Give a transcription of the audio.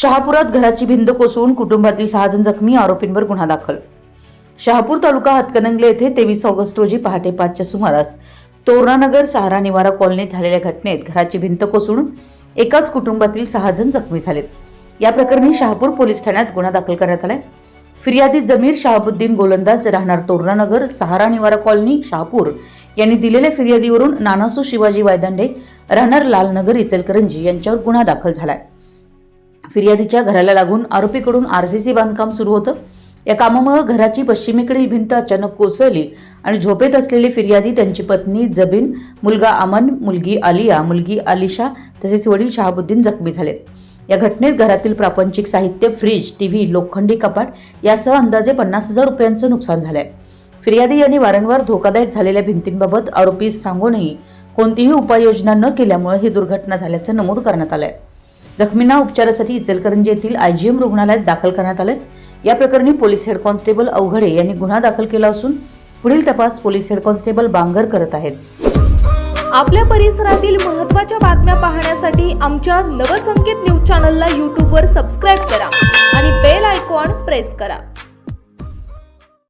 शहापुरात घराची भिंत कोसळून कुटुंबातील सहाजण जखमी आरोपींवर गुन्हा दाखल. शहापूर तालुका हातकणंगले येथे तेवीस ऑगस्ट रोजी पहाटे पाचच्या सुमारास तोरणानगर सहारा निवारा कॉलनीत झालेल्या घटनेत घराची भिंत कोसळून एकाच कुटुंबातील सहा जण जखमी झालेत या प्रकरणी शहापूर पोलीस ठाण्यात गुन्हा दाखल करण्यात आलाय. फिर्यादी जमीर शहाबुद्दीन गोलंदाज राहणार तोरणानगर सहारा निवारा कॉलनी शहापूर यांनी दिलेल्या फिर्यादीवरून नानासू शिवाजी वायदंडे राहणार लालनगर इचलकरंजी यांच्यावर गुन्हा दाखल झालाय. फिर्यादीच्या घराला लागून आरोपीकडून आरसीसी बांधकाम सुरू होतं. या कामामुळे घराची पश्चिमेकडील भिंत अचानक कोसळली आणि झोपेत असलेली फिर्यादी त्यांची पत्नी जबीन मुलगा अमन मुलगी आलिया मुलगी आलिशा तसेच वडील शहाबुद्दीन जखमी झालेत या घटनेत घरातील प्रापंचिक साहित्य फ्रीज टीव्ही लोखंडी कपाट यासह अंदाजे पन्नास हजार रुपयांचं नुकसान झालंय. फिर्यादी यांनी वारंवार धोकादायक झालेल्या भिंतींबाबत आरोपीस सांगूनही कोणतीही उपाययोजना न केल्यामुळे ही दुर्घटना झाल्याचं नमूद करण्यात आलंय. जखमींना उपचारासाठी इचलकरंजी येथील आयजीएम रुग्णालयात दाखल करण्यात आले या प्रकरणी पोलीस हेड कॉन्स्टेबल अवघडे यांनी गुन्हा दाखल केला असून पुढील तपास पोलीस हेड कॉन्स्टेबल बांगर करत आहेत. आपल्या परिसरातील महत्त्वाच्या बातम्या पाहण्यासाठी आमच्या नवसंकेत न्यूज चॅनलला यूट्यूबवर सबस्क्राईब करा आणि बेल आयकॉन प्रेस करा.